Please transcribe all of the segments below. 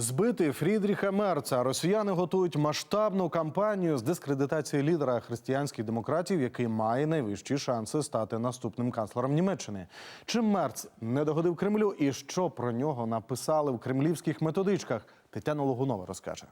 Збити Фрідріха Мерца росіяни готують масштабну кампанію з дискредитації лідера християнських демократів, який має найвищі шанси стати наступним канцлером Німеччини. Чим Мерц не догодив Кремлю, і що про нього написали в кремлівських методичках? Тетяна Логунова розкаже.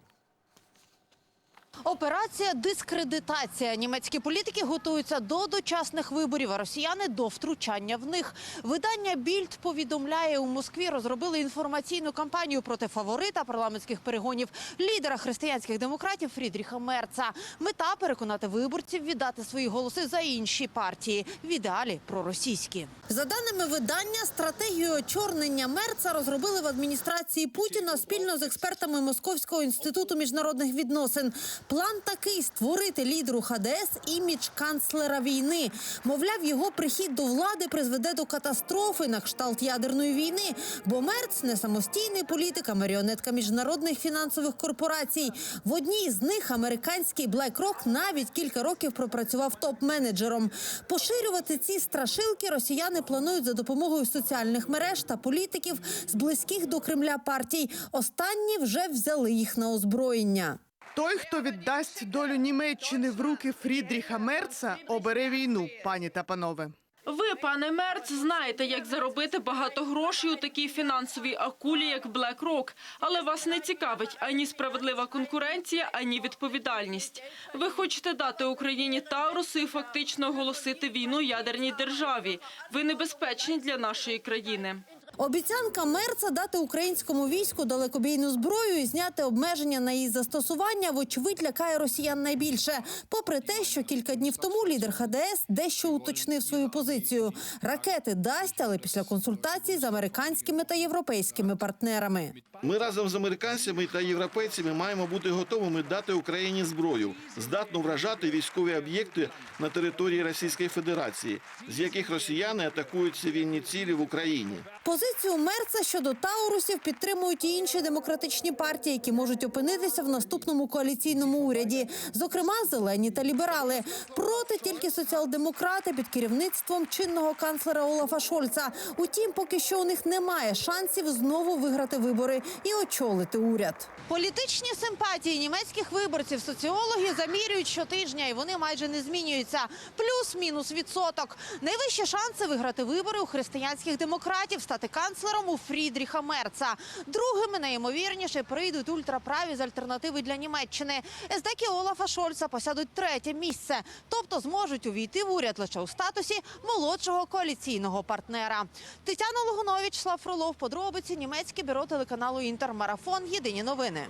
Операція дискредитація. Німецькі політики готуються до дочасних виборів, а росіяни до втручання в них. Видання Більд повідомляє, у Москві розробили інформаційну кампанію проти фаворита парламентських перегонів лідера християнських демократів Фрідріха Мерца. Мета переконати виборців віддати свої голоси за інші партії, в ідеалі проросійські. За даними видання, стратегію очорнення Мерца розробили в адміністрації Путіна спільно з експертами Московського інституту міжнародних відносин. План такий створити лідеру ХДС імідж канцлера війни. Мовляв, його прихід до влади призведе до катастрофи на кшталт ядерної війни. Бо Мерц не самостійний політик, а маріонетка міжнародних фінансових корпорацій. В одній з них американський BlackRock навіть кілька років пропрацював топ-менеджером. Поширювати ці страшилки росіяни планують за допомогою соціальних мереж та політиків з близьких до Кремля партій. Останні вже взяли їх на озброєння. Той, хто віддасть долю Німеччини в руки Фрідріха Мерца, обере війну, пані та панове. Ви, пане Мерц, знаєте, як заробити багато грошей у такій фінансовій акулі, як BlackRock. Але вас не цікавить ані справедлива конкуренція, ані відповідальність. Ви хочете дати Україні Таурусу і фактично оголосити війну ядерній державі. Ви небезпечні для нашої країни. Обіцянка Мерца дати українському війську далекобійну зброю і зняти обмеження на її застосування, вочевидь, лякає росіян найбільше. Попри те, що кілька днів тому лідер ХДС дещо уточнив свою позицію. Ракети дасть, але після консультацій з американськими та європейськими партнерами. Ми разом з американцями та європейцями маємо бути готовими дати Україні зброю, здатну вражати військові об'єкти на території Російської Федерації, з яких росіяни атакують цивільні цілі в Україні. Позицію Мерца щодо Таурусів підтримують і інші демократичні партії, які можуть опинитися в наступному коаліційному уряді, зокрема зелені та ліберали. Проти тільки соціал-демократи під керівництвом чинного канцлера Олафа Шольца. Утім, поки що у них немає шансів знову виграти вибори і очолити уряд. Політичні симпатії німецьких виборців соціологи замірюють щотижня, і вони майже не змінюються. Плюс-мінус відсоток. Найвищі шанси виграти вибори у християнських демократів, стати канцлером у Фрідріха Мерца. Другими найімовірніше прийдуть ультраправі з альтернативи для Німеччини. Ездеки Олафа Шольца посядуть третє місце, тобто зможуть увійти в уряд лише у статусі молодшого коаліційного партнера. Тетяна Логунович, Слав Фролов, подробиці німецьке бюро телеканалу Інтермарафон. Єдині новини.